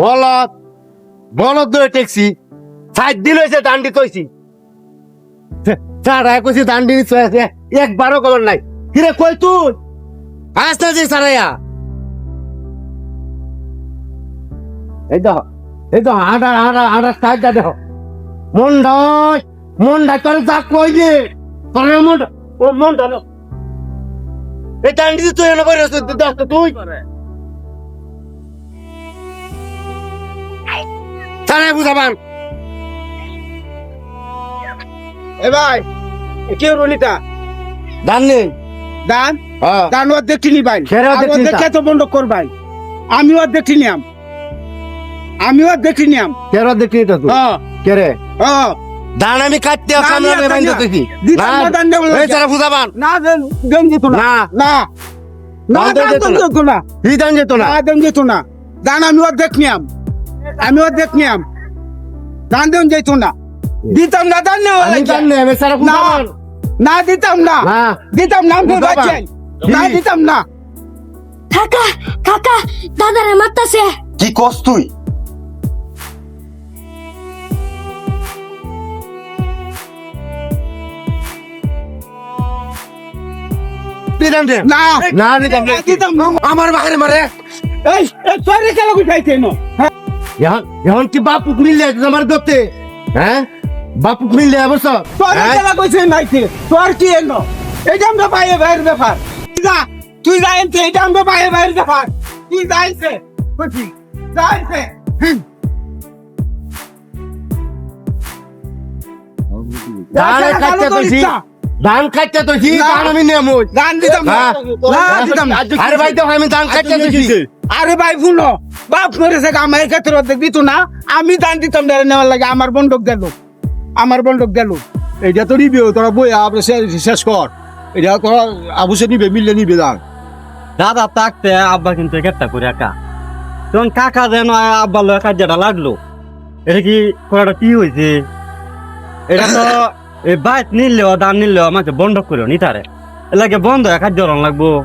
বলদ বলদ ধরে ট্যাক্সি সাত দিন হয়েছে দান্ডি তৈছি। সারা কইছি দান্ডি নিচ্ছে একবারও খবর নাই। কিরে, কই তুই? আস না যে সারাইয়া এই তো এই তো হাঁটা হাঁটা হাঁটা সাইডটা দেখো। মন্ডা মন্ডা, তোর যা কই যে, তোর মন্ডা, ও মন্ডা এই দান্ডি তুই এনে করে দেখ তুই। সারাই বুঝাবান। এ ভাই কে রলিতা? দান নেই। দান? হ্যাঁ। দান ওর দেখিনি ভাই। দেখে তা। তো বন্ধ কর ভাই। আমি ওর দেখিনি আম। দেখিনি আম। কেরা দেখি তো তুই। হ্যাঁ কেরে দান আমি কাটতে না, কামড়া আমি বাইন্ধ না। দান দেবো। এই সারা বুঝাবান। না দেন যেত না। না। না। দান যেত না। দান যেত না। দেন যেত না। দান আমি ওর দেখনি আম আমি ওর দেখনি আম দান দেন যেত না। দিতাম না দান না না দিতাম না। দিতাম না। না দিতাম না। কাকা কাকা দাদারে মারতাছে। কি কস তুই? না। না দিতাম না। আমার বাহিরে মারে। এই তোরে কেন গুছাইছে না এখন এখন কি বাপুক মিললে আমার দতে? হ্যাঁ? বাপুক মিললে অবশ্য? তোর হ্যাঁ? খেলা কইছে নাইতে। তোর কি এনো এটা আমরা বাইরে বাইরের ব্যাপার। তুই যা তুই যা এনতে এটা আমরা বাইরে বাইরের ব্যাপার। তুই যা এনতে। বুঝি যা এনতে। ধান কাটতে তোছি ধান কাটতে তোছি না। ধান আমি নেমু। দান দিতাম না। হ্যাঁ। দিতাম আরে ভাই তো আমি ধান কাটতে তোছি আরে ভাই শুনো। বাপ মরেছে আমার ক্ষেত্রে অর্ধেক দিত না। আমি দান দিতাম না নেওয়ার লাগে আমার বন্ধক গেল। আমার বন্ধক গেল। এটা তো নিবে তোরা বই শেষ কর। এটা তোরা আবুসে নিবে মিললে নিবে দান দাদা থাকতে আব্বা কিন্তু একটা করে একা। তখন কাকা যেন আব্বা লয় কার্যটা লাগল। এটা কি করাটা কি হয়েছে? এটা তো এই বাইক নিলেও দাম নিলেও আমাকে বন্ধ করিও নি তারে। এলাকে বন্ধ একা জরন লাগবো।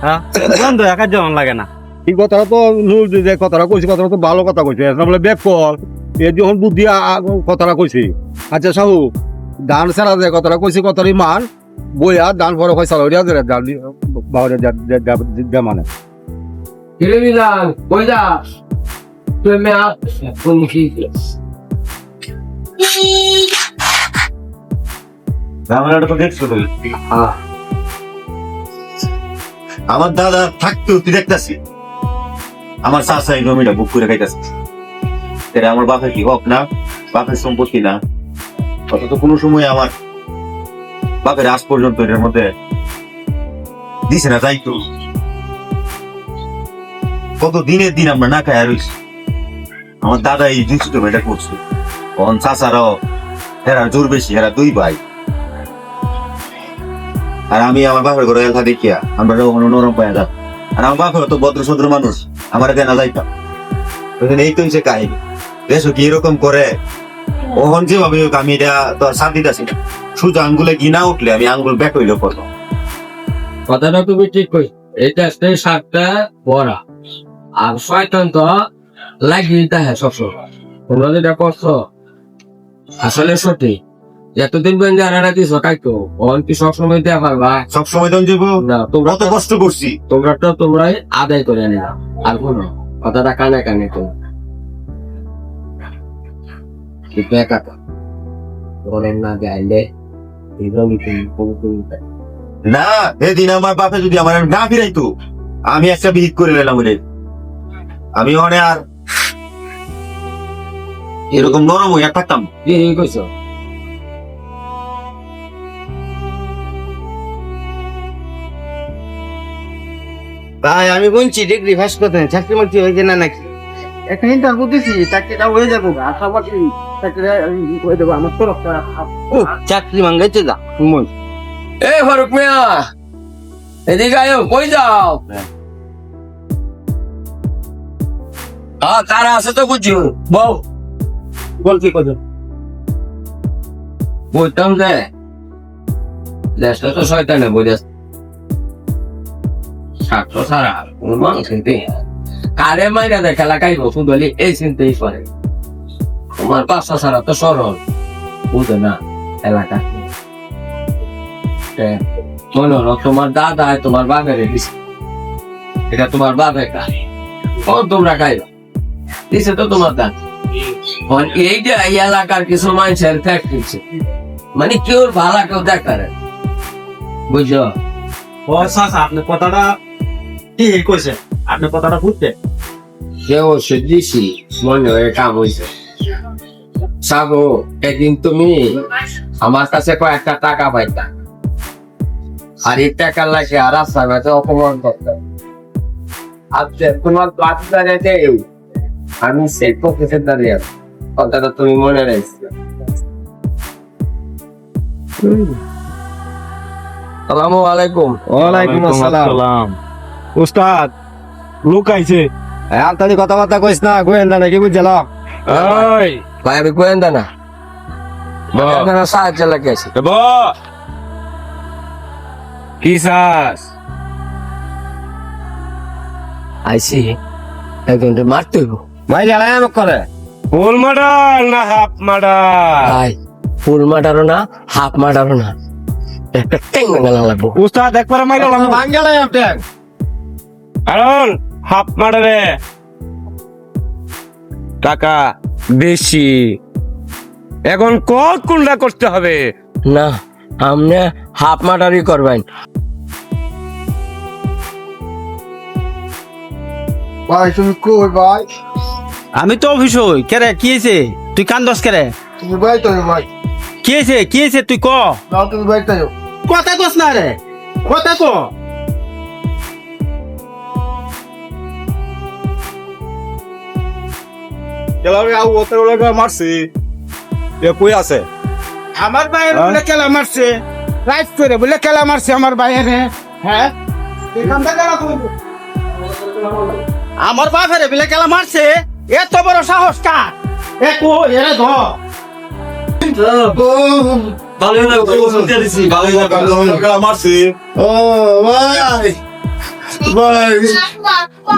হ্যাঁ? বন্ধ একা জরন লাগে না। এই কথাটা তো নুর যে কথাটা কইছে কথাটা তো ভালো কথা কইছে। এটা বলে বেক কর। এ যখন বুদ্ধি কথাটা কইছে। আচ্ছা সাহু দান সারা যে কথাটা কইছে কথাটা মান বইয়া দান পরে কইছে ওরিয়া দে দান বাহরে দে মানে। কিরে মিলান কই যাস? তুই মে কি ঝামেলাটা তো দেখছ তুই আমার দাদা থাকতো তুই দেখতেছি আমার চাষা এই জমিটা বুক করে খাইতেছে। এটা আমার বাপের কি হক না? বাপের সম্পত্তি না? অথচ কোনো সময় আমার বাপের আজ পর্যন্ত এটার মধ্যে দিছে না যাইতো কত দিনের দিন আমরা না খাই রইছি। আমার দাদা এই জিনিস এটা করছে। অন চাষারাও হেরা জোর বেশি হেরা দুই ভাই। আর আমি আমার বাপের ঘরে এলাকা দেখিয়া আমরা নরম পাই যা আর আমার বাপের তো ভদ্র সদ্র মানুষ আমার দেনা বুঝলেন, এই তো হচ্ছে কাহিনী। দেশো কি এরকম করে? ওহন যেভাবে হোক আমি এটা তো আর শান্তি আছি শুধু আঙ্গুলে গিনা উঠলে আমি আঙ্গুল ব্যাক হইলে পড়ল কথাটা তুমি ঠিক কই এটা একটা সাতটা বড়া। আর শয়তান তো লাগিয়ে তাহে সবসময়। তোমরা যেটা করছ আসলে সত্যি এতদিন পর্যন্ত আনারা দিছ কাইতো অন কি সবসময় দেয়া পারবা সবসময় তো যাব না তোমরা তো কষ্ট করছি। তোমরা তো তোমরাই আদায় করে নিলা। আর কোনো কথাটা কানে কানে তো। বলেন না গাইলে না এদিন আমার বাপে যদি আমার না ফিরাইতো আমি একটা বিহিত করে নিলাম রে আমি ওখানে আর এরকম নরম হইয়া থাকতাম। কি কইছো? ভাই আমি বলছি ডিগ্রি ফাঁস করতে চাকরি মাকরি হয়েছে না নাকি? একটা ইন্টারভিউ দিছি চাকরিটা হয়ে যাব আশা করি চাকরিটা হয়ে যাব আমার চাকরি মাঙ্গাইতে যা মন। এ ফারুক মিয়া এদিকে আয়ো কই যাও? হ্যাঁ তারা আছে তো বুঝছি বউ। বল কি কথা বলতাম যে। দেশটা তো শয়তানে বলে স্বার্থ ছাড়া কোনো মানুষ কিন্তু আরে মাইরা খেলা খাইব শুধু এই চিন্তাই করে তোমার বাসা ছাড়া তো সরল বুঝে না এলাকা মনে হলো তোমার দাদা তোমার বাপের দিছে এটা তোমার বাপের কাজ ও তোমরা খাইবা দিছে তো তোমার দাদা এই এলাকার কিছু মানুষের ফ্যাক্ট দিচ্ছে মানে কেউ ভালো কেউ দেখারে বুঝছ ও চাচা আপনি কথাটা কি কইছে? আপনি কথাটা বুঝতে কেউ সে দিছি মনে হয় কাম হয়েছে সাগো একদিন তুমি আমার কাছে কয়েকটা টাকা পাইতা। আর এই টাকা লাগে আর রাস্তার মাঝে অপমান করতাম। আচ্ছা তোমার বাচ্চা রেখে আমি সেই পক্ষে দাঁড়িয়ে আছি। কথাটা তুমি মনে রেখেছো? সালামু আলাইকুম। ওয়ালাইকুম আসসালাম। উস্তাদ লোক আইছে। আলতানি কথাবার্তা কইস না গোয়েন্দা নাকি বুঝছিল ওই। ভাই আমি গোয়েন্দা না। সাহায্য লাগে আছি। কি চাস? আইসি একজনকে মারতে হইব। ভাই জ্বালাই আমাক করে। ফুল মাডার না হাফ মাডার ভাই ফুল মাটারও না হাফ মাটারও না। একটা টেং লাগবো। উস্তাদ একবার মাইরা লাম ভাঙ জ্বালাই আপনি কারণ হাফ মাডারে টাকা বেশি। এখন কত কুন্ডা করতে হবে। না আপনি হাফ মাটারই করবেন। ভাই তুমি কই ভাই? আমি তো অফিস হই। কেরে কি হয়েছে তুই কান্দস কেরে তুমি ভাই তো ভাই। কি হয়েছে কি হয়েছে তুই ক? নাও তুমি ভাই তাই কথা কস না রে। কথা ক। কেলারে আউ ওতে লাগা মারছি। এ কই আছে? আমার ভাইয়ের বলে খেলা মারছে। রাইট করে বলে খেলা মারছে আমার ভাইয়ের হ্যাঁ? করব। আমার বাপের বলে খেলা মারছে। এত বড় সাহস কার? এ কো এরে ধর। মারছি ও ভাই। ভাই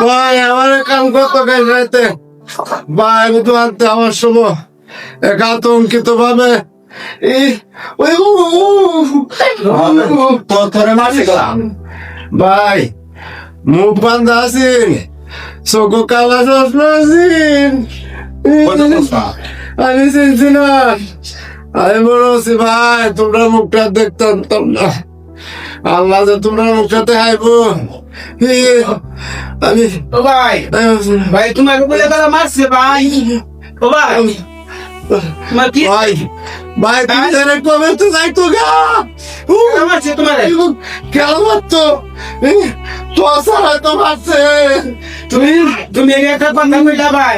ভাই আমার কাম কত গাই তো আনতে আমার সময় এক আতঙ্কিত ভাবে ভাই মুখ বান্ধা আছেন? চোখ কালা চশমা আছেন? আমি চিনছি না আমি বড় আছি ভাই তোমরা মুখটা দেখতাম তাম না আল্লাহ যে তোমরা মুখটাতে দেখাইব আমি ও ভাই ভাই তোমার বলে খেলা মারছে ভাই। ও ভাই তোমার কি? ভাই ভাই তুমি জানে কবে তো যাইতো গা? খেলা মারছে তোমার? কেন মারতো তো? সারা তো মারছে। তুমি তুমি একটা কথা কইলা ভাই।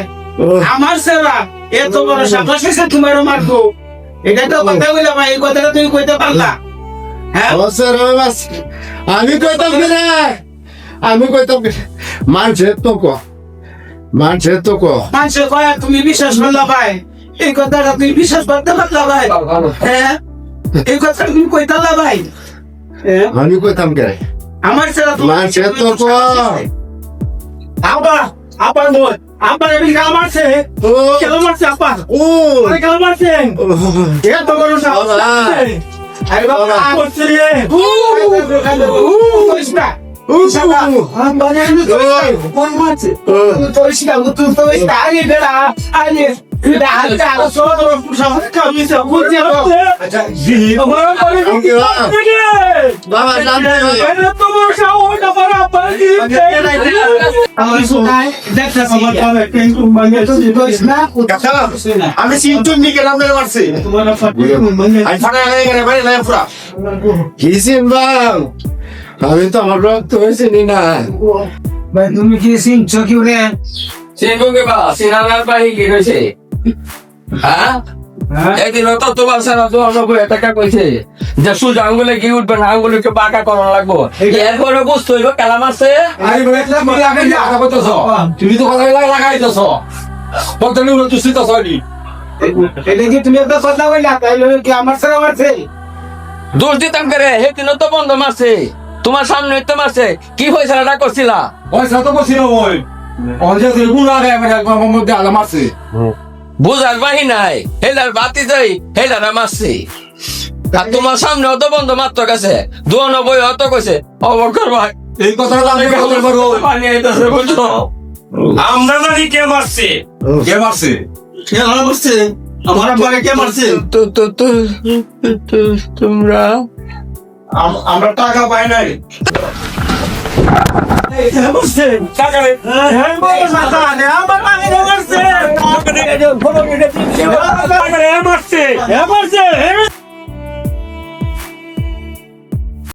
আমার সেবা এত বড় সাহস এসে তোমারও মারবো। এটা তো কথা কইলা ভাই এই কথাটা তুমি কইতে পারলা। হ্যাঁ? আমি কইতাম রে? আমি কইতাম মানছে তো ক। মানছে তো ক। মানুষে কয় তুমি বিশ্বাস করলা ভাই? এই কথাটা তুমি বিশ্বাস করতে পারলা ভাই? হ্যাঁ? এই কথা তুমি কইতালা ভাই? হ্যাঁ? আমি কইতাম কে? আমার সেবা তোমার তো ক। আবা আবার বল আবার এমনি কেন মারছে। কেন মারছে আবার ও। কেন মারছে। এত বড় সাহস আরে বাবা করছে রে। তো তো তো তো আবার আবার তো কইস না। আমি সিনটুন নিকে নাম ধরে মারছি। তোমার ফাটি গেলে বাড়ি পুরা। কি সিন বাং আমি তো আমার রক্ত হয়েছে নি না ভাই তুমি কি চিনছো কি রে সিংহকে বা? সিনানার পাহি কি হয়েছে? হ্যাঁ? একদিন তো তোমার সারা তো নব্বই টাকা কইছে? যে সুজা আঙ্গুলে কি উঠবে না আঙ্গুলকে বাঁকা লাগবো। এরপরে বুঝতে হইব কেলাম আছে তুমি তো কথা লাগাইতেছ। তুই সরি এটা কি তুমি একটা কথা কইলা কি আমার সারা মারছে? দোষ দিতাম করে হে দিন তো বন্ধ মারছে। তোমার সামনে তো মারছে। কি হয়েছে এটা করছিলা? পয়সা তো বসিল ওই। থেকে কোন আগে আমার মধ্যে আলাম আছে। বুঝার বাহি নাই। হেলার বাতি যাই হেলার মারছি। আর তোমার সামনে অত বন্ধ মাত্র কাছে দুয়ানো বই অত কইছে। অবকর ভাই। এই কথাটা আমি বলতে পারব। পানি আইতাছে বুঝছ আমরা জানি কে মারছে। কে মারছে? কে মারছে? আমার আব্বাকে কে মারছে? তো তো তো তো- তো- তোমরা আমরা টাকা পাই নাই। হ্যাঁ, আমার